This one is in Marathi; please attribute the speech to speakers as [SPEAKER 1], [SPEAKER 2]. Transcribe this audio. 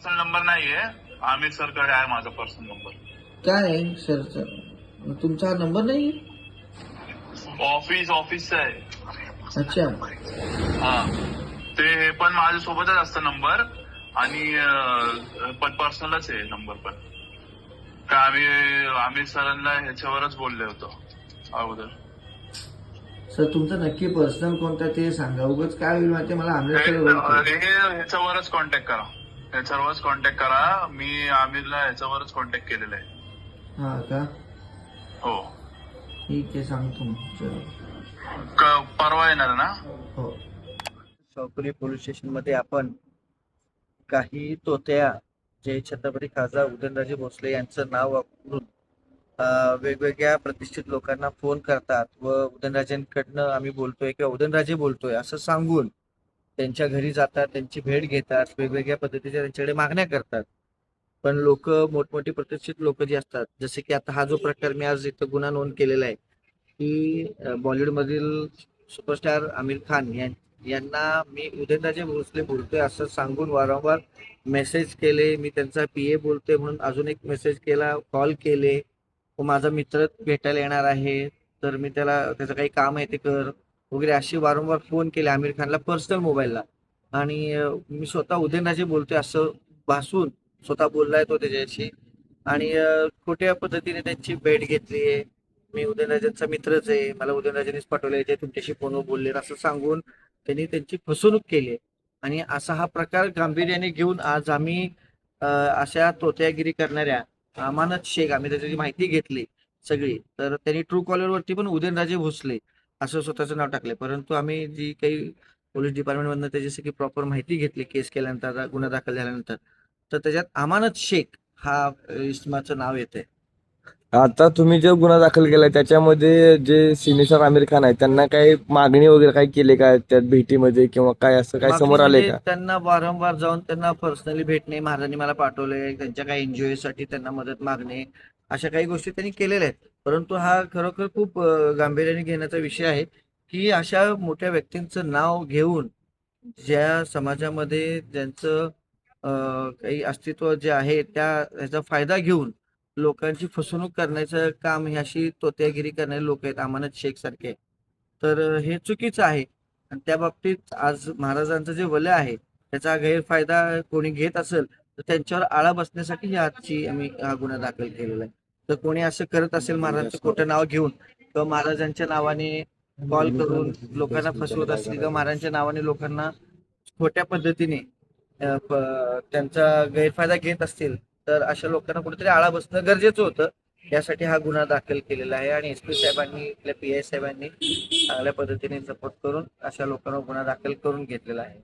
[SPEAKER 1] पर्सनल नंबर नाहीये. आमिर सरकडे आहे माझा पर्सनल नंबर
[SPEAKER 2] काय आहे सरचा तुमचा हा नंबर नाही?
[SPEAKER 1] ऑफिस ऑफिसचा आहे.
[SPEAKER 2] अच्छा.
[SPEAKER 1] हा. ते हे पण माझ्यासोबतच असतं नंबर आणि अं, पण पर्सनलच आहे नंबर पण. का आम्ही आमिर सरांना ह्याच्यावरच बोलले होतो अगोदर.
[SPEAKER 2] सर तुमचं नक्की पर्सनल कोणता ते सांगा. उगाच काय होईल माहिती मला
[SPEAKER 1] हे
[SPEAKER 2] आमच्या
[SPEAKER 1] हे- ह्याच्यावरच कॉन्टॅक्ट करा. ह्याच्यावरच कॉन्टॅक्ट करा. मी आमिरला ह्याच्यावरच कॉन्टॅक्ट केलेला आहे.
[SPEAKER 2] हा का?
[SPEAKER 1] हो.
[SPEAKER 2] ठीक आहे सांगतो मग. चलो.
[SPEAKER 1] क- परवा येणार ना?
[SPEAKER 2] हो.
[SPEAKER 3] चौकुली पोलीस स्टेशनमध्ये आपण काही तोत्या जे छत्रपती खासदार उदयनराजे भोसले यांचं नाव वापरून अं, वेगवेगळ्या प्रतिष्ठित लोकांना फोन करतात व उदयनराजेंकडनं आम्ही बोलतोय किंवा उदयनराजे बोलतोय असं सांगून त्यांच्या घरी जातात त्यांची भेट घेतात वेगवेगळ्या पद्धतीच्या त्यांच्याकडे मागण्या करतात. पण लोक मोठमोठी प्रतिष्ठित लोक जी असतात जसे की आता हा जो प्रकार मी आज इथं गुन्हा नोंद केलेला आहे की बॉलिवूडमधील सुपरस्टार आमिर खान यां- यांना मी उदयनराजे भोसले बोलतोय असं सांगून वारंवार मेसेज केले मी त्यांचा पी ए बोलतोय म्हणून अजून एक मेसेज केला कॉल केले व माझा मित्र भेटायला येणार आहे तर मी त्याला त्याचं काही काम आहे ते कर वगैरे असे वारंवार फोन केले आमिर खानला पर्सनल मोबाईलला. आणि मी स्वतः उदयनराजे बोलतोय असं भासून स्वतः बोललाय तो त्याच्याशी. आणि खोट्या पद्धतीने त्यांची भेट घेतली आहे. मी उदयनराजेंचा मित्रच आहे. मला उदयनराजेंनीच पाठवले ते तुमच्याशी फोनवर बोलले असं सांगून त्यांनी त्यांची फसवणूक केली आहे. आणि असा हा प्रकार गांभीर्याने घेऊन आज आम्ही अशा तोत्यागिरी करणाऱ्या अमानत शेख आम्ही त्याची माहिती घेतली सगळी. तर त्यांनी ट्रू कॉलरवरती पण उदयनराजे भोसले. असं स्वतःचं नाव टाकले परंतु आम्ही जी काही पोलीस डिपार्टमेंटमधनं त्याची की प्रॉपर माहिती घेतली केस केल्यानंतर गुन्हा दाखल झाल्यानंतर तर त्याच्यात अमानत शेख हा इसमाचं नाव येते
[SPEAKER 4] आता तुम्ही जो गुन्हा दाखल केलाय त्याच्यामध्ये जे सिनेसर आमिर खान आहे त्यांना काही मागणी वगैरे काही केली का? त्यात भेटीमध्ये किंवा काय असं काय समोर आलंय
[SPEAKER 3] म्हणजे
[SPEAKER 4] का?
[SPEAKER 3] त्यांना वारंवार जाऊन त्यांना पर्सनली भेटणे महाराजांनी मला पाठवले त्यांच्या काही एनजीओ साठी त्यांना मदत मागणे अशा काही गोष्टी त्यांनी केलेल्या आहेत. परंतु हा खरोखर खूप गांभीर्याने घेण्याचा विषय आहे की अशा मोठ्या व्यक्तींचं नाव घेऊन ज्या समाजामध्ये ज्यांचं अं, काही अस्तित्व जे आहे त्या ह्याचा फायदा घेऊन लोकांची फसवणूक करण्याचं काम ही अशी तोत्यागिरी करणारे लोक आहेत अमानत शेख सारखे तर हे चुकीचं आहे. आणि त्या बाबतीत आज महाराजांचं जे वलय आहे त्याचा गैरफायदा कोणी घेत असेल तर त्यांच्यावर आळा बसण्यासाठी ही आजची आम्ही हा गुन्हा दाखल केलेला आहे. तर कोणी असं करत असेल महाराजांचं खोटं नाव घेऊन किंवा महाराजांच्या नावाने कॉल करून लोकांना फसवत असतील किंवा महाराजांच्या नावाने लोकांना खोट्या पद्धतीने त्यांचा गैरफायदा घेत असतील तर अशा लोकांना कुठेतरी आळा बसणं गरजेचं होतं. यासाठी हा गुन्हा दाखल केलेला आहे आणि एस पी साहेबांनी आपल्या पी आय साहेबांनी चांगल्या पद्धतीने सपोर्ट करून अशा लोकांना गुन्हा दाखल करून घेतलेला आहे.